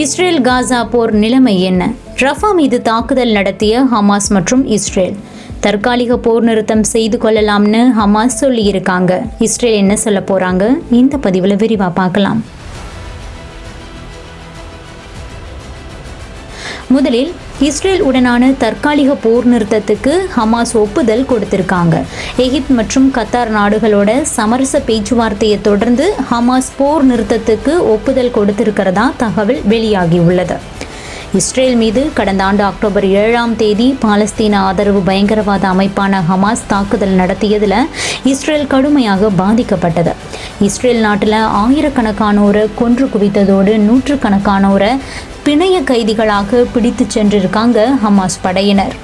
Israel Gaza போர் நிலைமை என்ன? Rafah மீது தாக்குதல் நடத்திய ஹமாஸ் மற்றும் இஸ்ரேல். தற்காலிக போர் நிறுத்தம் செய்து கொள்ளலாம்னு ஹமாஸ் சொல்லியிருக்காங்க. இஸ்ரேல் என்ன சொல்ல போறாங்க? இந்த பதிவில் விரிவாக பார்க்கலாம். முதலில் இஸ்ரேல் உடனான தற்காலிக போர் நிறுத்தத்துக்கு ஹமாஸ் ஒப்புதல் கொடுத்திருக்காங்க. எகிப்த் மற்றும் கத்தார் நாடுகளோட சமரச பேச்சுவார்த்தையை தொடர்ந்து ஹமாஸ் போர் நிறுத்தத்துக்கு ஒப்புதல் கொடுத்திருக்கிறதா தகவல் வெளியாகியுள்ளது. இஸ்ரேல் மீது கடந்த ஆண்டு அக்டோபர் ஏழாம் தேதி பாலஸ்தீன ஆதரவு பயங்கரவாத அமைப்பான ஹமாஸ் தாக்குதல் நடத்தியதில் இஸ்ரேல் கடுமையாக பாதிக்கப்பட்டது. இஸ்ரேல் நாட்டில் ஆயிரக்கணக்கானோரை கொன்று குவித்ததோடு நூற்றுக்கணக்கானோரை பிணைய கைதிகளாக பிடித்து சென்றிருக்காங்க ஹமாஸ் படையினர்.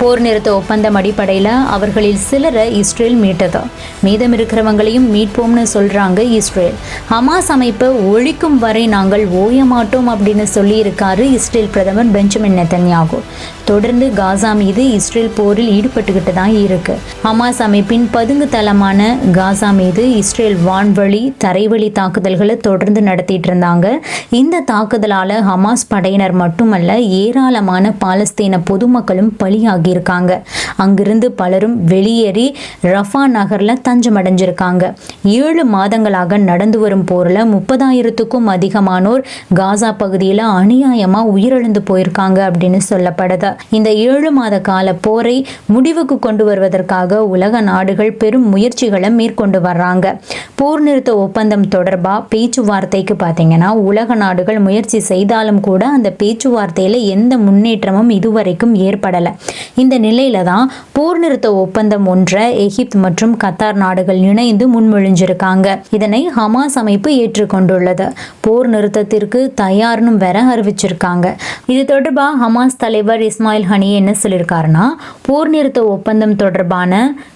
போர் நிறுத்த ஒப்பந்தம் அடிப்படையில் அவர்களில் சிலரை இஸ்ரேல் மீட்டது. மீதம் இருக்கிறவங்களையும் மீட்போம்னு சொல்கிறாங்க இஸ்ரேல். ஹமாஸ் அமைப்பை ஒழிக்கும் வரை நாங்கள் ஓய மாட்டோம் அப்படின்னு சொல்லியிருக்காரு இஸ்ரேல் பிரதமர் பெஞ்சமின் நெத்தன்யாகு. தொடர்ந்து காசா மீது இஸ்ரேல் போரில் ஈடுபட்டுக்கிட்டு தான் இருக்கு. ஹமாஸ் அமைப்பின் பதுங்கு தளமான காசா மீது இஸ்ரேல் வான்வழி தரைவழி தாக்குதல்களை தொடர்ந்து நடத்திட்டு இருந்தாங்க. இந்த தாக்குதலால் ஹமாஸ் படையினர் மட்டுமல்ல ஏராளமான பாலஸ்தீன பொதுமக்களும் பலியாகியிருக்காங்க. அங்கிருந்து பலரும் வெளியேறி ரஃபா நகர்ல தஞ்சமடைஞ்சிருக்காங்க. ஏழு மாதங்களாக நடந்து வரும் போர்ல முப்பதாயிரத்துக்கும் அதிகமானோர் காசா பகுதியில் அநியாயமா உயிரிழந்து போயிருக்காங்க அப்படின்னு சொல்லப்படுது. இந்த ஏழு மாத கால போரை முடிவுக்கு கொண்டு வருவதற்காக உலக நாடுகள் பெரும் முயற்சிகளை மேற்கொண்டு வர்றாங்க. போர் நிறுத்த ஒப்பந்தம் தொடர்பாக பேச்சுவார்த்தைக்கு பார்த்தீங்கன்னா உலக நாடுகள் முயற்சி செய்தாலும் கூட அந்த பேச்சுவார்த்தையில் எந்த முன்னேற்றமும் இதுவரைக்கும் ஏற்படலை. இந்த நிலையில தான் போர் நிறுத்த ஒப்பந்தம் ஒன்றை எகிப்த் மற்றும் கத்தார் நாடுகள் இணைந்து முன்மொழிஞ்சிருக்காங்க. இதனை ஹமாஸ் அமைப்பு ஏற்றுக்கொண்டுள்ளது. போர் நிறுத்தத்திற்கு தயார்னு வேற அறிவிச்சிருக்காங்க. இது தொடர்பாக ஹமாஸ் தலைவர் இஸ்மா இஸ்மாயில் ஹனி என்ன சொல்லியிருக்காருன்னா போர் நிறுத்த ஒப்பந்தம் தொடர்பான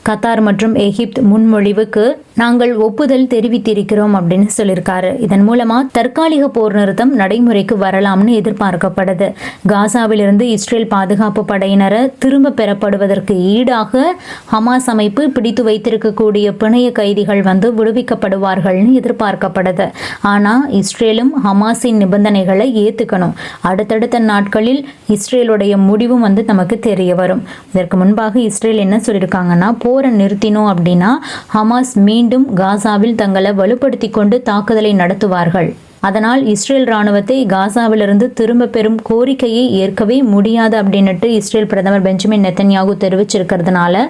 கத்தார் மற்றும் எகிப்த் முன்மொழிவுக்கு நாங்கள் ஒப்புதல் தெரிவித்திருக்கிறோம் அப்படின்னு சொல்லியிருக்காரு இதன் மூலமா தற்காலிக போர் நிறுத்தம் நடைமுறைக்கு வரலாம்னு எதிர்பார்க்கப்படுது. காசாவிலிருந்து இஸ்ரேல் பாதுகாப்பு படையினரை திரும்ப பெறப்படுவதற்கு ஈடாக ஹமாஸ் அமைப்பு பிடித்து வைத்திருக்கக்கூடிய பிணைய கைதிகள் வந்து விடுவிக்கப்படுவார்கள்னு எதிர்பார்க்கப்படுது. ஆனா இஸ்ரேலும் ஹமாஸின் நிபந்தனைகளை ஏத்துக்கணும். அடுத்தடுத்த நாட்களில் இஸ்ரேலுடைய முடிவும் வந்து நமக்கு தெரிய வரும். இதற்கு முன்பாக இஸ்ரேல் என்ன சொல்லியிருக்காங்கன்னா போரை நிறுத்தினோம் அப்படின்னா ஹமாஸ் மீண்டும் காசாவில் தங்களை வலுப்படுத்தி கொண்டு தாக்குதலை நடத்துவார்கள். அதனால் இஸ்ரேல் ராணுவத்தை காசாவிலிருந்து திரும்ப பெறும் கோரிக்கையை ஏற்கவே முடியாது அப்படின்னுட்டு இஸ்ரேல் பிரதமர் பெஞ்சமின் நெத்தன்யாகு தெரிவிச்சிருக்கிறதுனால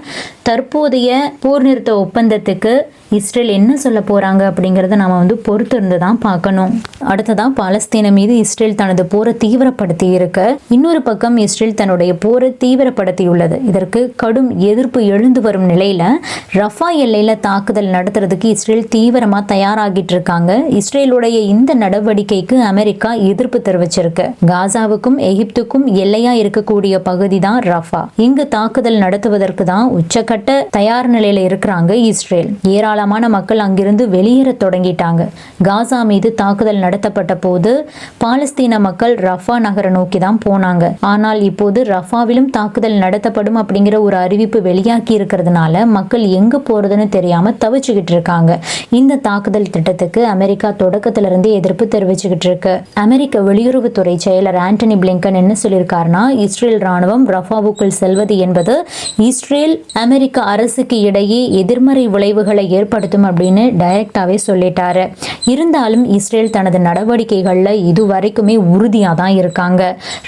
தற்போதைய போர் நிறுத்த ஒப்பந்தத்துக்கு இஸ்ரேல் என்ன சொல்ல போகிறாங்க அப்படிங்கிறத நம்ம வந்து பொறுத்து இருந்து தான் பார்க்கணும். அடுத்ததான் பாலஸ்தீன மீது இஸ்ரேல் தனது போரை தீவிரப்படுத்தி இருக்க. இன்னொரு பக்கம் இஸ்ரேல் தன்னுடைய போரை தீவிரப்படுத்தியுள்ளது. இதற்கு கடும் எதிர்ப்பு எழுந்து வரும் நிலையில் ரஃபா எல்லையில் தாக்குதல் நடத்துறதுக்கு இஸ்ரேல் தீவிரமாக தயாராகிட்டு இருக்காங்க. இஸ்ரேலுடைய இந்த நடவடிக்கைக்கு அமெரிக்கா எதிர்ப்பு தெரிவிச்சிருக்கு. காசாவுக்கும் எகிப்துக்கும் எல்லையா இருக்கக்கூடிய பகுதி தான் ரஃபா. இங்கு தாக்குதல் நடத்துவதற்கு தான் உச்சக்கட்ட தயார் நிலையில இருக்கிறாங்க இஸ்ரேல். ஏராளமான மக்கள் அங்கிருந்து வெளியேற தொடங்கிட்டாங்க. காசா மீது தாக்குதல் நடத்தப்பட்ட போது பாலஸ்தீன மக்கள் ரஃபா நகரை நோக்கி தான் போனாங்க. ஆனால் இப்போது ரஃபாவிலும் தாக்குதல் நடத்தப்படும் அப்படிங்கிற ஒரு அறிவிப்பு வெளியாகி இருக்கிறதுனால மக்கள் எங்க போறதுன்னு தெரியாம தவிச்சுக்கிட்டு இருக்காங்க. இந்த தாக்குதல் திட்டத்துக்கு அமெரிக்கா தொடக்கத்துல இருந்தே எதிர்ப்பு தெரிவிச்சுக்கிட்டு இருக்கு. அமெரிக்க வெளியுறவுத்துறை செயலர் ஆண்டனி பிளிங்கன் என்ன சொல்லியிருக்காருன்னா இஸ்ரேல் ராணுவம் ரஃபாவுக்குள் செல்வது என்பது இஸ்ரேல் அமெரிக்க அரசுக்கு இடையே எதிர்மறை விளைவுகளை ஏற்படுத்தும் அப்படின்னு டைரக்டாகவே சொல்லிட்டாரு. இருந்தாலும் இஸ்ரேல் தனது நடவடிக்கைகளில் இதுவரைக்குமே உறுதியாக தான் இருக்காங்க.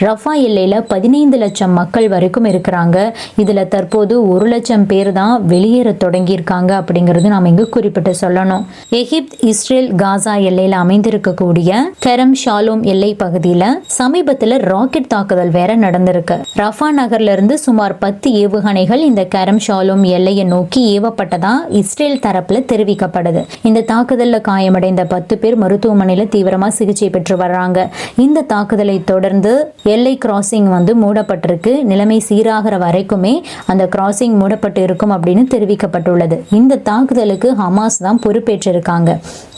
ரஃபா எல்லையில் பதினைந்து லட்சம் மக்கள் வரைக்கும் இருக்கிறாங்க. இதில் தற்போது ஒரு லட்சம் பேர் தான் வெளியேற தொடங்கியிருக்காங்க அப்படிங்கிறது நாம் இங்கு குறிப்பிட்டு சொல்லணும். எகிப்த் இஸ்ரேல் காசா எல்லையில் அமைந்திருக்கக்கூடிய கெரம் ஷாலோம் எல்லை பகுதியில் சமீபத்தில் ராக்கெட் தாக்குதல் வேற நடந்திருக்கு. ரஃபா நகர்ல இருந்து சுமார் பத்து ஏவுகணைகள் இந்த கரம் ஷாலோம் எல்லையை நோக்கி ஏவப்பட்டதா இஸ்ரேல் தரப்பில் தெரிவிக்கப்படுது இந்த தாக்குதலில் காயமடைந்த பத்து பேர் மருத்துவமனையில் தீவிரமா சிகிச்சை பெற்று வர்றாங்க. இந்த தாக்குதலை தொடர்ந்து எல்லை கிராசிங் வந்து மூடப்பட்டிருக்கு. நிலைமை சீராகிற வரைக்குமே அந்த கிராசிங் மூடப்பட்டு இருக்கும் அப்படின்னு தெரிவிக்கப்பட்டுள்ளது. இந்த தாக்குதலுக்கு ஹமாஸ் தான் பொறுப்பேற்றிருக்காங்க.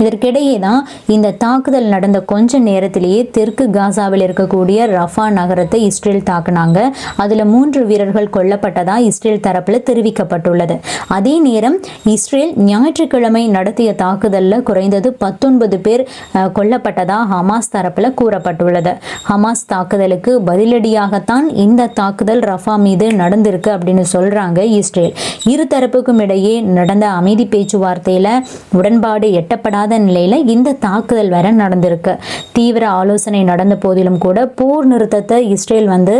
இதற்கிடையே தான் இந்த தாக்குதல் நடந்த கொஞ்ச நேரத்திலேயே தெற்கு காசாவில் இருக்கக்கூடிய ரஃபா நகரத்தை இஸ்ரேல் தாக்குனாங்க. அதுல மூன்று வீரர்கள் கொல்லப்பட்டதா இஸ்ரேல் தரப்புல தெரிவிக்கப்பட்டுள்ளது. அதே நேரம் இஸ்ரேல் ஞாயிற்றுக்கிழமை நடத்திய தாக்குதலில் குறைந்தது பத்தொன்பது பேர் கொல்லப்பட்டதா ஹமாஸ் தரப்புல கூறப்பட்டுள்ளது. ஹமாஸ் தாக்குதலுக்கு பதிலடியாகத்தான் இந்த தாக்குதல் ரஃபா மீது நடந்திருக்கு அப்படின்னு சொல்கிறாங்க இஸ்ரேல். இரு தரப்புக்கும் இடையே நடந்த அமைதி பேச்சுவார்த்தையில உடன்பாடு எட்டப்படாத நிலையில இந்த தாக்குதல் வர நடந்திருக்கு. தீவிர ஆலோசனை நடந்த போதிலும் கூட போர் நிறுத்தத்தை இஸ்ரேல் வந்து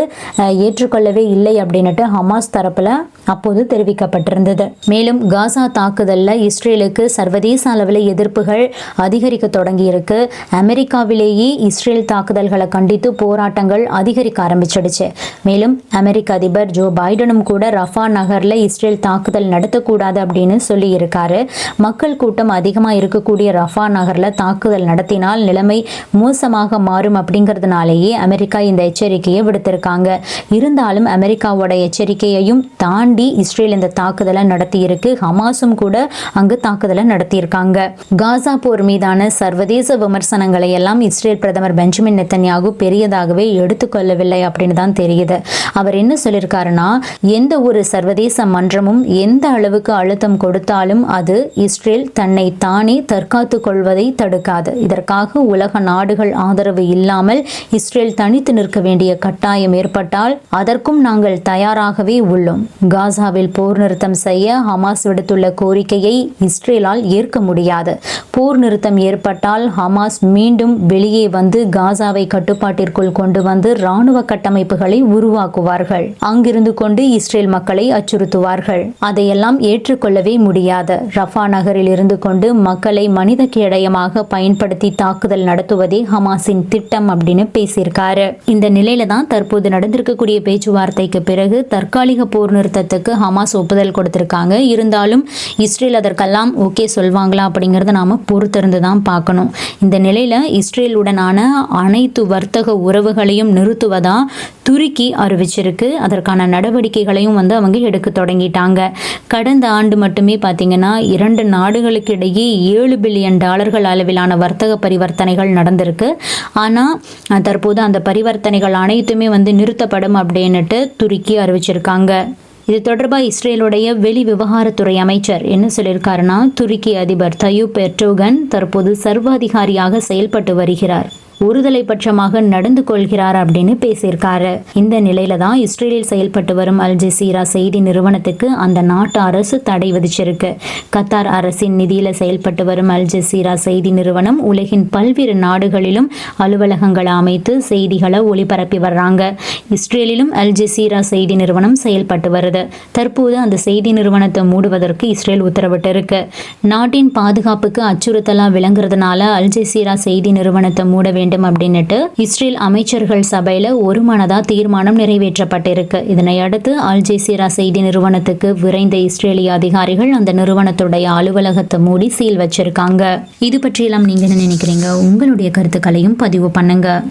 ஏற்றுக்கொள்ளவே இல்லை அப்படின்னுட்டு ஹமாஸ் தரப்புல அப்போது தெரிவிக்கப்பட்டிருந்தது. மேலும் காசா தாக்குதலில் இஸ்ரேலுக்கு சர்வதேச அளவில் எதிர்ப்புகள் அதிகரிக்க தொடங்கியிருக்கு. அமெரிக்காவிலேயே இஸ்ரேல் தாக்குதல்களை கண்டித்து போராட்டங்கள் அதிகரிக்க ஆரம்பிச்சிடுச்சு. மேலும் அமெரிக்க அதிபர் ஜோ பைடனும் கூட ரஃபா நகரில் இஸ்ரேல் தாக்குதல் நடத்தக்கூடாது அப்படின்னு சொல்லியிருக்காரு. மக்கள் கூட்டம் அதிகமாக இருக்கக்கூடிய ரஃபா நகரில் தாக்குதல் நடத்தினால் நிலைமை மோசமாக மாறும் அப்படிங்கிறதுனாலேயே அமெரிக்கா இந்த எச்சரிக்கையை விடுத்திருக்காங்க. இருந்தாலும் அமெரிக்காவோட எச்சரிக்கையையும் தாண்டி இஸ்ரேல் இந்த தாக்குதலை நடத்தியிருக்கு. ஹமாஸும் கூட அங்கு தாக்குதலை நடத்தியிருக்காங்க. காசா போர் மீதான சர்வதேச விமர்சனங்களை எல்லாம் இஸ்ரேல் பிரதமர் பெஞ்சமின் நெத்தன்யாகு பெரியதாகவே எடுத்துக்கொள்ளவில்லை அப்படின்னு தான் தெரியுது. அவர் என்ன சொல்லியிருக்காருன்னா எந்த ஒரு சர்வதேச மன்றமும் எந்த அளவுக்கு அழுத்தம் கொடுத்தாலும் அது இஸ்ரேல் தன்னை தானே தற்காத்து கொள்வதை தடுக்காது. இதற்காக உலக நாடுகள் ஆதரவு இல்லாமல் இஸ்ரேல் தனித்து நிற்க வேண்டிய கட்டாயம் ஏற்பட்டால் அதற்கும் நாங்கள் தயாராகவே உள்ளோம். காசாவில் போர் நிறுத்தம் செய்ய ஹமாஸ் விடுத்துள்ள கோரிக்கையை இஸ்ரேலால் ஏற்க முடியாது. போர் நிறுத்தம் ஏற்பட்டால் ஹமாஸ் மீண்டும் வெளியே வந்து காசாவை கட்டுப்பாட்டிற்குள் கொண்டு வந்து ராணுவ கட்டமைப்புகளை உருவாக்குவார்கள். அங்கிருந்து கொண்டு இஸ்ரேல் மக்களை அச்சுறுத்துவார்கள். அதையெல்லாம் ஏற்றுக்கொள்ளவே முடியாது. ரஃபா நகரில் இருந்து கொண்டு மக்களை மனித கேடயமாக பயன்படுத்தி தாக்குதல் நடத்துவதே ஹமாஸின் திட்டம் அப்படின்னு பேசியிருக்காரு. இந்த நிலையில தான் தற்போது நடந்திருக்கக்கூடிய பேச்சுவார்த்தைக்கு பிறகு தற்காலிக போர் நிறுத்தத்துக்கு ஹமாஸ் ஒப்புதல் கொடுத்திருக்காங்க. இருந்தாலும் இஸ்ரேல் அதற்கு அதற்கெல்லாம் ஓகே சொல்வாங்களா அப்படிங்கிறத நாம் பொறுத்திருந்து தான் பார்க்கணும். இந்த நிலையில் இஸ்ரேலுடனான அனைத்து வர்த்தக உறவுகளையும் நிறுத்துவதா துருக்கி அறிவிச்சிருக்கு. அதற்கான நடவடிக்கைகளையும் வந்து அவங்க எடுக்க தொடங்கிட்டாங்க. கடந்த ஆண்டு மட்டுமே பார்த்தீங்கன்னா இரண்டு நாடுகளுக்கு இடையே ஏழு பில்லியன் டாலர்கள் அளவிலான வர்த்தக பரிவர்த்தனைகள் நடந்திருக்கு. ஆனால் தற்போது அந்த பரிவர்த்தனைகள் அனைத்துமே வந்து நிறுத்தப்படும் அப்படின்னுட்டு துருக்கி அறிவிச்சிருக்காங்க. இது தொடர்பாக இஸ்ரேலுடைய வெளி விவகாரத்துறை அமைச்சர் என்ன சொல்லியிருக்காருன்னா துருக்கி அதிபர் தயூப் எர்டோகன் தற்போது சர்வாதிகாரியாக செயல்பட்டு வருகிறார். ஒருதலை பட்சமாக நடந்து கொள்கிறார் அப்படின்னு பேசியிருக்காரு. இந்த நிலையில தான் இஸ்ரேலில் செயல்பட்டு வரும் அல் ஜசீரா செய்தி நிறுவனத்துக்கு அந்த நாட்டு அரசு தடை விதிச்சிருக்கு. கத்தார் அரசின் நிதியில செயல்பட்டு வரும் அல் ஜசீரா செய்தி நிறுவனம் உலகின் பல்வேறு நாடுகளிலும் அலுவலகங்களை அமைத்து செய்திகளை ஒளிபரப்பி வர்றாங்க. இஸ்ரேலிலும் அல் ஜசீரா செய்தி நிறுவனம் செயல்பட்டு வருது. தற்போது அந்த செய்தி நிறுவனத்தை மூடுவதற்கு இஸ்ரேல் உத்தரவிட்டிருக்கு. நாட்டின் பாதுகாப்புக்கு அச்சுறுத்தலா விளங்குறதுனால அல் ஜசீரா செய்தி நிறுவனத்தை மூட வேண்டும் வேண்டும் அப்படின்னுட்டு இஸ்ரேல் அமைச்சர்கள் சபையில ஒருமனதா தீர்மானம் நிறைவேற்றப்பட்டிருக்கு. இதனை அடுத்து அல் செய்தி நிறுவனத்துக்கு விரைந்த இஸ்ரேலிய அதிகாரிகள் அந்த நிறுவனத்துடைய அலுவலகத்தை மூடி சீல் வச்சிருக்காங்க. இது பற்றியெல்லாம் நீங்க என்ன நினைக்கிறீங்க? உங்களுடைய கருத்துக்களையும் பதிவு பண்ணுங்க.